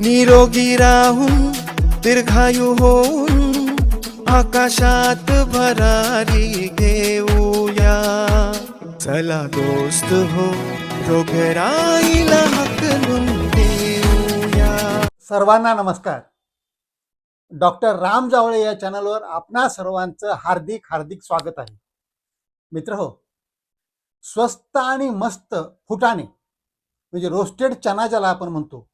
निरोगी राहून दीर्घायू होऊन आकाशात भरारी घेऊया. चला दोस्त हो रोगराईला हकलून देऊया. सर्वांना नमस्कार. डॉक्टर राम जावळे या चॅनलवर आपणा सर्वांचं हार्दिक हार्दिक स्वागत आहे. मित्र हो स्वस्त आणि मस्त फुटाणे म्हणजे रोस्टेड चना ज्याला आपण म्हणतो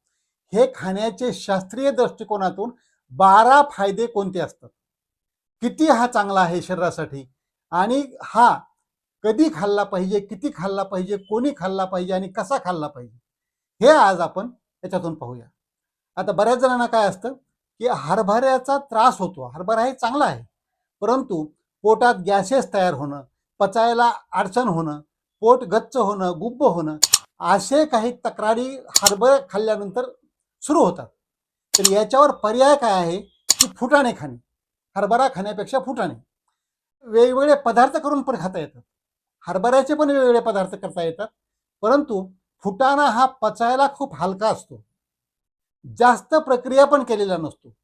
हे खाण्याचे शास्त्रीय दृष्टिकोनातून बारा फायदे कोणते असतात? किती हा चांगला आहे शरीरासाठी? आणि हा कधी खाल्ला पाहिजे किती खाल्ला पाहिजे कोणी खाल्ला पाहिजे आणि कसा खाल्ला पाहिजे हे आज आपण याच्यातून पाहूया. आता बऱ्याच जणांना काय असतं की हरभऱ्याचा त्रास होतो. हरभरा हे चांगला आहे. परंतु पोटात गॅसेस तयार होणं पचायला अडचण होणं पोट गच्च होणं गुब्ब होणं असे काही तक्रारी हरभरा खाल्ल्यानंतर सुरू होतात. तर याच्यावर पर्याय काय आहे? की फुटाणे खाणे. हरभरा खाण्यापेक्षा फुटाणे. वेगवेगळे पदार्थ करून पण खाता येतात. हरभऱ्याचे पण वेगवेगळे पदार्थ करता येतात. परंतु फुटाणा हा पचायला खूप हलका असतो. जास्त प्रक्रिया पण केलेला नसतो.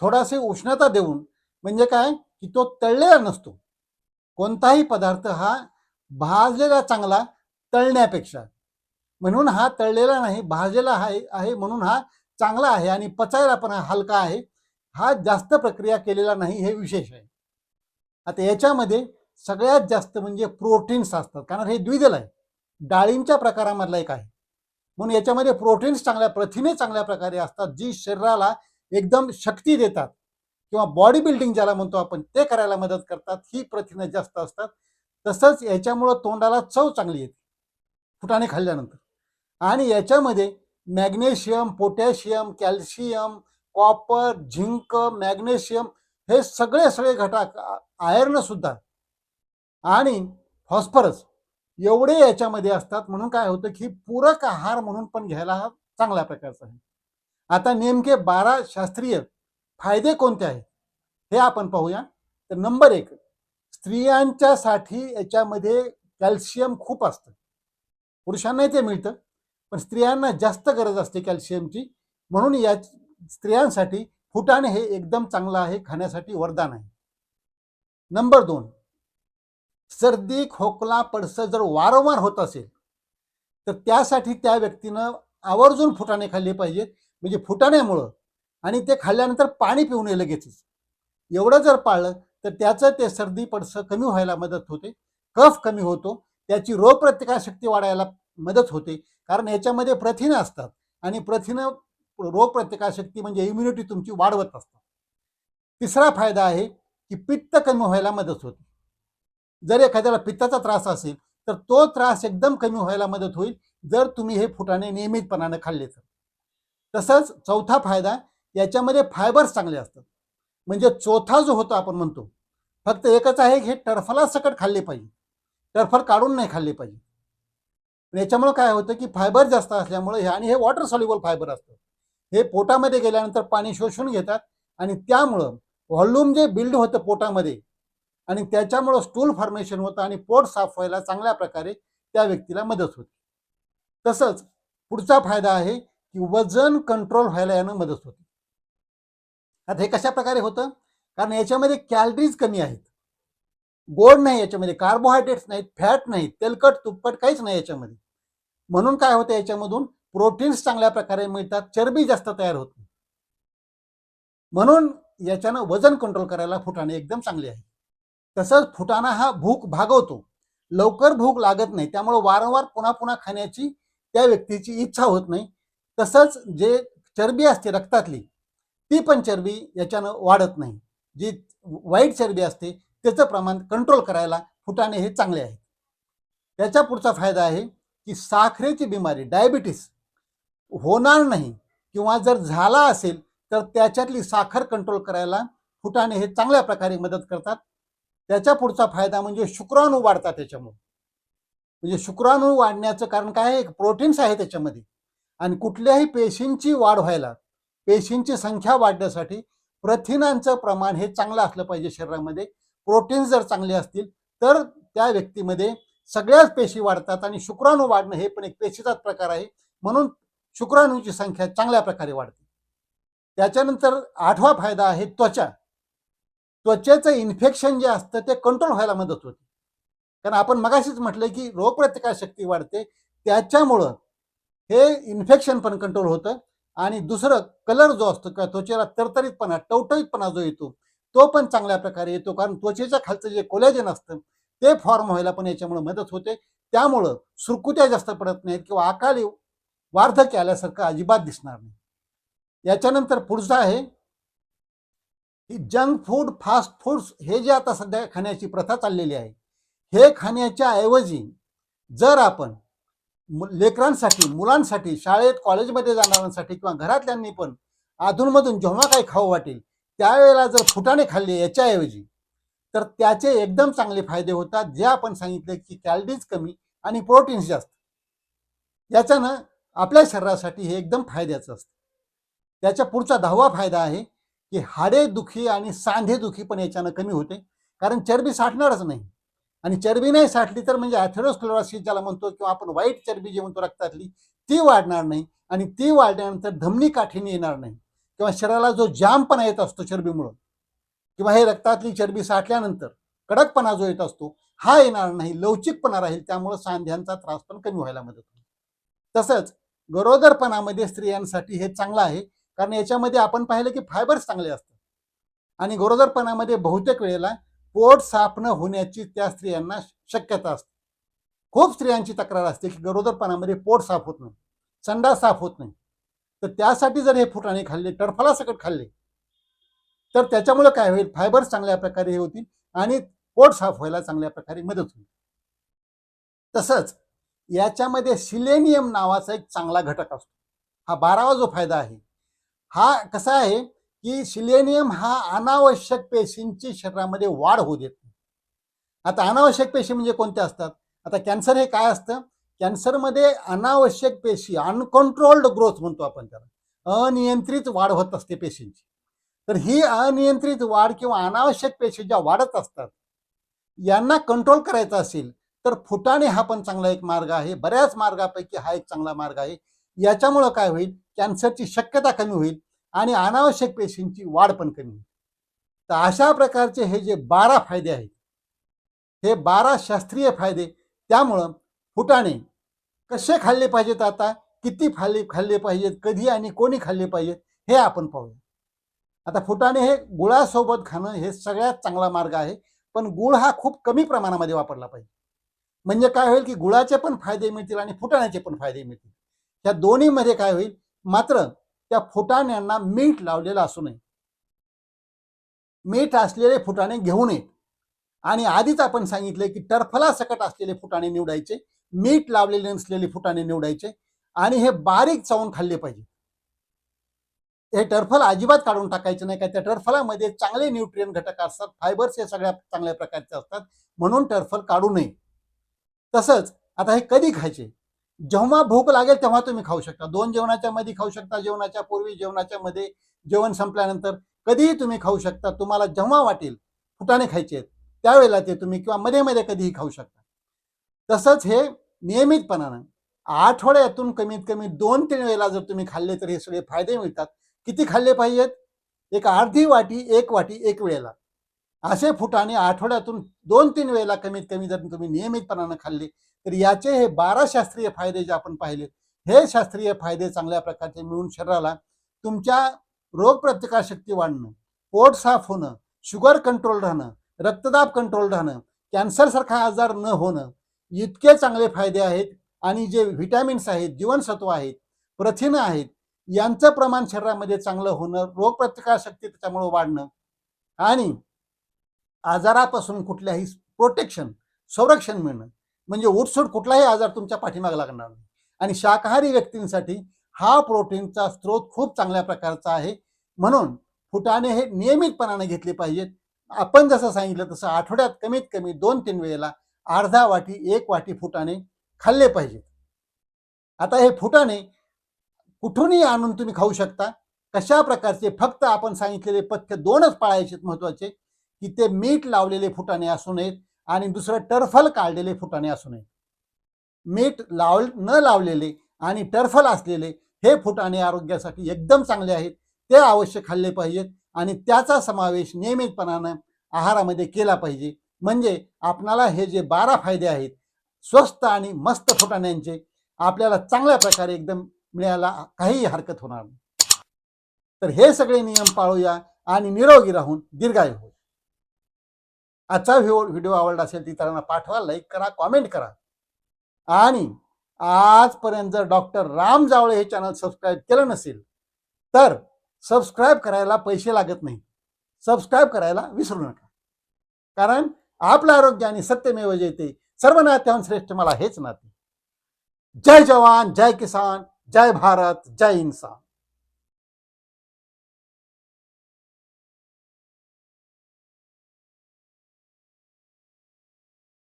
थोडासे उष्णता देऊन म्हणजे काय? की तो तळलेला नसतो. कोणताही पदार्थ हा भाजलेला चांगला तळण्यापेक्षा. म्हणून हा तळलेला नाही भाजलेला आहे आहे म्हणून हा चांगला आहे आणि पचायला पण हलका आहे. हा जास्त प्रक्रिया केलेला नाही हे विशेष आहे. आता याच्यामध्ये सगळ्यात जास्त म्हणजे प्रोटीन्स असतात. कारण हे द्विदल आहे. डाळींच्या प्रकारामधला एक आहे. म्हणून याच्यामध्ये प्रोटीन्स चांगल्या प्रथिने चांगल्या प्रकारे असतात जी शरीराला एकदम शक्ती देतात. किंवा बॉडी बिल्डिंग ज्याला म्हणतो आपण ते करायला मदत करतात. ही प्रथिने जास्त असतात. तसंच याच्यामुळं तोंडाला चव चांगली येते. फुटाणे खाल्ल्यानंतर. आणि याच्यामध्ये magnesium potassium calcium copper zinc magnesium हे सगळे सगळे घटक आयर्न सुद्धा. आणि फॉस्फरस एवढे याच्यामध्ये असतात म्हणून काय होतं की पूरक आहार म्हणून पण घ्यायला हा चांगल्या प्रकारचा आहे. आता नेमके बारा शास्त्रीय फायदे कोणते आहेत? हे आपण पाहूया. तर नंबर एक स्त्रियांच्यासाठी याच्यामध्ये कॅल्शियम खूप असतं. पुरुषांनाही ते मिळतं. पण स्त्रियांना जास्त गरज असते कॅल्शियमची. म्हणून या स्त्रियांसाठी फुटाणे हे एकदम चांगलं आहे खाण्यासाठी वरदान आहे. नंबर दोन. सर्दी खोकला पडसं जर वारंवार होत असेल तर त्यासाठी त्या व्यक्तीनं आवर्जून फुटाणे खाल्ले पाहिजेत. म्हणजे फुटाण्यामुळं. आणि ते खाल्ल्यानंतर पाणी पिऊ नये लगेचच. एवढं जर पाळलं तर त्याचं ते सर्दी पडसं कमी व्हायला मदत होते. कफ कमी होतो. त्याची रोगप्रतिकारशक्ती वाढायला मदत होते. कारण याच्यामध्ये प्रथिनं असतात आणि प्रथिनं रोगप्रतिकारशक्ती म्हणजे इम्युनिटी तुमची वाढवत असतात. तिसरा फायदा आहे की पित्त कमी व्हायला मदत होते. जर एखाद्याला पित्ताचा त्रास असेल तर तो त्रास एकदम कमी व्हायला मदत होईल जर तुम्ही हे फुटाणे नियमितपणानं खाल्ले तर. तसंच चौथा फायदा याच्यामध्ये फायबर्स चांगले असतात. म्हणजे चौथा जो होतो आपण म्हणतो फक्त एकच आहे की हे टरफला सकट खाल्ले पाहिजे. टर्फल काढून नाही खाल्ले पाहिजे. याच्यामुळं काय होतं की फायबर जास्त असल्यामुळे हे आणि हे वॉटर सॉल्युबल फायबर असतं. हे पोटामध्ये गेल्यानंतर पाणी शोषून घेतात आणि त्यामुळं व्हॉल्यूम जे बिल्ड होतं पोटामध्ये आणि त्याच्यामुळं स्टूल फॉर्मेशन होतं आणि पोट साफ व्हायला चांगल्या प्रकारे त्या व्यक्तीला मदत होते. तसंच पुढचा फायदा आहे की वजन कंट्रोल व्हायला यानं मदत होते. आता हे कशा प्रकारे होतं? कारण याच्यामध्ये कॅलरीज कमी आहेत. गोड नाही याच्यामध्ये कार्बोहायड्रेट्स नाहीत फॅट नाहीत तेलकट तुपकट काहीच नाही याच्यामध्ये. म्हणून काय होतं याच्यामधून? प्रोटीन्स चांगल्या प्रकारे मिळतात चरबी जास्त तयार होत नाही. म्हणून याच्यानं वजन कंट्रोल करायला फुटाणे एकदम चांगले आहे. तसंच फुटाणा हा भूक भागवतो. लवकर भूक लागत नाही त्यामुळे वारंवार पुन्हा पुन्हा खाण्याची त्या व्यक्तीची इच्छा होत नाही. तसंच जे चरबी असते रक्तातली ती पण चरबी याच्यानं वाढत नाही. जी वाईट चरबी असते त्याचं प्रमाण कंट्रोल करायला फुटाणे हे चांगले आहे त्याचा पुढचा फायदा आहे की साखरेची बिमारी डायबिटीस होणार नाही किंवा जर झाला असेल तर त्याच्यातली साखर कंट्रोल करायला फुटाणे हे चांगल्या प्रकारे मदत करतात. त्याच्या पुढचा फायदा म्हणजे शुक्राणू वाढतात त्याच्यामुळे. म्हणजे शुक्राणू वाढण्याचं कारण काय आहे? प्रोटीन्स आहे त्याच्यामध्ये. आणि कुठल्याही पेशींची वाढ व्हायला पेशींची संख्या वाढण्यासाठी प्रथिनांचं प्रमाण हे चांगलं असलं पाहिजे शरीरामध्ये. प्रोटीन्स जर चांगले असतील तर त्या व्यक्तीमध्ये सगळ्याच पेशी वाढतात आणि शुक्राणू वाढणं हे पण एक पेशीचाच प्रकार आहे. म्हणून शुक्राणूची संख्या चांगल्या प्रकारे वाढते. त्याच्यानंतर आठवा फायदा आहे त्वचा. त्वचेचं इन्फेक्शन जे असतं ते कंट्रोल व्हायला मदत होते. कारण आपण मगाशीच म्हटलं की रोगप्रतिकारशक्ती वाढते. त्याच्यामुळं हे इन्फेक्शन पण कंट्रोल होतं. आणि दुसरं कलर जो असतो किंवा त्वचेला तरतरीतपणा टवटवीतपणा जो येतो तो पण चांगल्या प्रकारे येतो. कारण त्वचेच्या खालचं जे कोलेजन असतं ते फॉर्म व्हायला पण याच्यामुळे मदत होते. त्यामुळं सुरकुत्या जास्त पडत नाहीत किंवा अकाली वार्धक्य आल्यासारखं अजिबात दिसणार नाही. याच्यानंतर पुढचं आहे की जंक फूड फास्ट फूड्स हे जे आता सध्या खाण्याची प्रथा चाललेली आहे हे खाण्याच्या ऐवजी जर आपण लेकरांसाठी मुलांसाठी शाळेत कॉलेजमध्ये जाणाऱ्यांसाठी किंवा घरातल्यांनी पण अधूनमधून जेव्हा काही खाऊ वाटेल त्यावेळेला जर फुटाणे खाल्ले याच्याऐवजी तर त्याचे एकदम चांगले फायदे होतात जे आपण सांगितले की कॅलरीज कमी आणि प्रोटीन्स जास्त. याच्यानं आपल्या शरीरासाठी हे एकदम फायद्याचं असतं. त्याच्या पुढचा दहावा फायदा आहे की हाडे दुखी आणि सांधे दुखी पण याच्यानं कमी होते. कारण चरबी साठणारच नाही. आणि चरबी नाही साठली तर म्हणजे ॲथेरोस्क्लोरॉसिस ज्याला म्हणतो किंवा आपण वाईट चरबी जी म्हणतो रक्तातली ती वाढणार नाही आणि ती वाढल्यानंतर धमनी काठीने येणार नाही. किंवा शरीराला जो जामपणा येत असतो चरबीमुळं किंवा हे रक्तातली चरबी साठल्यानंतर कडकपणा जो येत असतो हा येणार नाही लवचिकपणा राहील त्यामुळं सांध्यांचा त्रास पण कमी व्हायला मदत होईल. तसंच गरोदरपणामध्ये स्त्रियांसाठी हे चांगलं आहे कारण याच्यामध्ये आपण पाहिलं की फायबर्स चांगले असतात. आणि गरोदरपणामध्ये बहुतेक वेळेला पोट साफ न होण्याची त्या स्त्रियांना शक्यता असते. खूप स्त्रियांची तक्रार असते की गरोदरपणामध्ये पोट साफ होत नाही संडा साफ होत नाही. तर त्यासाठी जर हे फुटाणे खाल्ले टरफलासकट खाल्ले तर त्याच्यामुळे काय होईल? फायबर्स चांगल्या प्रकारे हे होतील आणि पोट साफ व्हायला चांगल्या प्रकारे मदत होईल. तसंच याच्यामध्ये सिलेनियम नावाचा एक चांगला घटक असतो. हा बारावा जो फायदा आहे हा कसा आहे की सिलेनियम हा अनावश्यक पेशींची शरीरामध्ये वाढ होऊ देत नाही. आता अनावश्यक पेशी म्हणजे कोणत्या असतात? आता कॅन्सर हे काय असतं? कॅन्सरमध्ये अनावश्यक पेशी अनकंट्रोल्ड ग्रोथ म्हणतो आपण त्याला. अनियंत्रित वाढ होत असते पेशींची. तर ही अनियंत्रित वाढ किंवा अनावश्यक पेशी ज्या वाढत असतात यांना कंट्रोल करायचा असेल तर फुटाणे हा पण चांगला एक मार्ग आहे. बऱ्याच मार्गापैकी हा एक चांगला मार्ग आहे. याच्यामुळं काय होईल? कॅन्सरची शक्यता कमी होईल आणि अनावश्यक पेशींची वाढ पण कमी होईल. तर अशा प्रकारचे हे जे बारा फायदे आहेत हे बारा शास्त्रीय फायदे त्यामुळं फुटाणे कसे खाल्ले पाहिजेत आता? किती खाल्ले खाल्ले पाहिजेत? कधी आणि कोणी खाल्ले पाहिजेत? हे आपण पाहूया. आता फुटाणे हे गुळासोबत खाणं हे सगळ्यात चांगला मार्ग आहे पण गुळ हा खूप कमी प्रमाणामध्ये वापरला पाहिजे. म्हणजे काय होईल की गुळाचे पण फायदे मिळतील आणि फुटाण्याचे पण फायदे मिळतील. या दोन्हीमध्ये काय होईल मात्र त्या फुटाण्यांना मीठ लावलेलं असू नये. मीठ असलेले फुटाणे घेऊ नयेत आणि आधीच आपण सांगितले की टरफला सकट असलेले फुटाणे निवडायचे मीठ लावलेले नसलेले फुटाणे निवडायचे आणि हे बारीक चावून खाल्ले पाहिजे. हे टर्फल अजिबात काढून टाकायचं नाही का? त्या टर्फलामध्ये चांगले न्यूट्रियन घटक असतात फायबर्स हे सगळ्या चांगल्या प्रकारचे असतात म्हणून टर्फल काढू नये. तसंच आता हे कधी खायचे? जेव्हा भूक लागेल तेव्हा तुम्ही खाऊ शकता. दोन जेवणाच्या मध्ये खाऊ शकता जेवणाच्या पूर्वी जेवणाच्या मध्ये जेवण संपल्यानंतर कधीही तुम्ही खाऊ शकता. तुम्हाला जेव्हा वाटेल फुटाणे खायचे आहेत त्यावेळेला ते तुम्ही किंवा मध्ये मध्ये कधीही खाऊ शकता. तसंच हे नियमितपणानं आठवड्यातून कमीत कमी दोन तीन वेळेला जर तुम्ही खाल्ले तर हे सगळे फायदे मिळतात. किती खाल्ले पाहिजेत? एक अर्धी वाटी एक वाटी एक वेळेला. असे फुटाणे आठवड्यातून दोन तीन वेळेला कमीत कमी जर तुम्ही नियमितपणानं खाल्ले तर याचे हे बारा शास्त्रीय फायदे जे आपण पाहिले हे शास्त्रीय फायदे चांगल्या प्रकारचे मिळून शरीराला तुमच्या रोगप्रतिकारशक्ती वाढणं पोट साफ होणं शुगर कंट्रोल राहणं रक्तदाब कंट्रोल राहणं कॅन्सरसारखा आजार न होणं इतके चांगले फायदे आहेत. आणि जे व्हिटॅमिन्स आहेत जीवनसत्व आहेत प्रथिनं आहेत यांचं प्रमाण शरीरामध्ये चांगलं होणं रोगप्रतिकारशक्ती त्याच्यामुळे वाढणं आणि आजारापासून कुठल्याही प्रोटेक्शन संरक्षण मिळणं. म्हणजे उठसूट कुठलाही आजार तुमच्या पाठीमागे लागणार नाही. आणि शाकाहारी व्यक्तींसाठी हा प्रोटीनचा स्रोत खूप चांगल्या प्रकारचा आहे. म्हणून फुटाणे हे नियमितपणाने घेतले पाहिजेत. आपण जसं सांगितलं तसं आठवड्यात कमीत कमी दोन तीन वेळेला अर्धा वाटी एक वाटी फुटाणे खाल्ले पाहिजेत. आता हे फुटाणे कुठूनही आणून तुम्ही खाऊ शकता. कशा प्रकारचे? फक्त आपण सांगितलेले पथ्य दोनच पाळायचे महत्त्वाचे. की ते मीठ लावलेले फुटाणे असू नयेत आणि दुसरं टर्फल काढलेले फुटाणे असू नयेत. मीठ लाव न लावलेले आणि टर्फल असलेले हे फुटाणे आरोग्यासाठी एकदम चांगले आहेत. ते अवश्य खाल्ले पाहिजेत आणि त्याचा समावेश नियमितपणानं आहारामध्ये केला पाहिजे. म्हणजे आपणाला हे जे बारा फायदे आहेत स्वस्त आणि मस्त फुटाण्यांचे आपल्याला चांगल्या प्रकारे एकदम मिळायला काहीही हरकत होणार नाही. तर हे सगळे नियम पाळूया आणि निरोगी राहून दीर्घायू होऊ आजचा व्हिडिओ व्हिडिओ आवडला असेल इतरांना पाठवा लाईक करा कॉमेंट करा. आणि आजपर्यंत जर डॉक्टर राम जावळे हे चॅनल सबस्क्राईब केलं नसेल तर सबस्क्राईब करायला पैसे लागत नाही. सबस्क्राईब करायला विसरू नका. कारण आपलं आरोग्य आणि सत्यमेव जयते. सर्व नात्याहून श्रेष्ठ मला हेच नाते. जय जवान जय किसान. जय भारत जय इन्सान